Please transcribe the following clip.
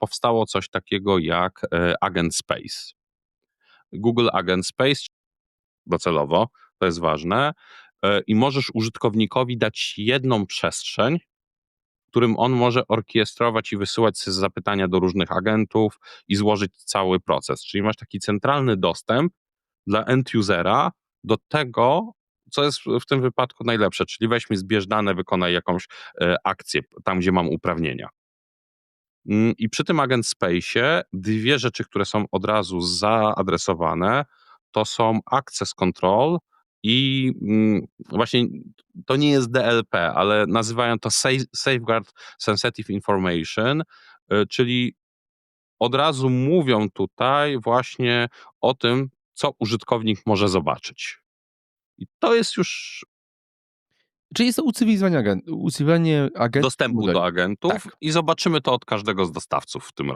powstało coś takiego jak e, Agent Space. Google Agent Space docelowo, to jest ważne, e, i możesz użytkownikowi dać jedną przestrzeń, którym on może orkiestrować i wysyłać zapytania do różnych agentów i złożyć cały proces. Czyli masz taki centralny dostęp dla end-usera do tego, co jest w tym wypadku najlepsze, czyli weź mi zbierz dane, wykonaj jakąś e, akcję tam, gdzie mam uprawnienia. Mm, I przy tym Agent Space dwie rzeczy, które są od razu zaadresowane, to są access control i mm, właśnie to nie jest DLP, ale nazywają to safe- Safeguard Sensitive Information, y, czyli od razu mówią tutaj właśnie o tym, co użytkownik może zobaczyć. I to jest już Czyli jest to ucywilizowanie, agent, ucywilizowanie agentów. dostępu do agentów Tak. i zobaczymy to od każdego z dostawców w tym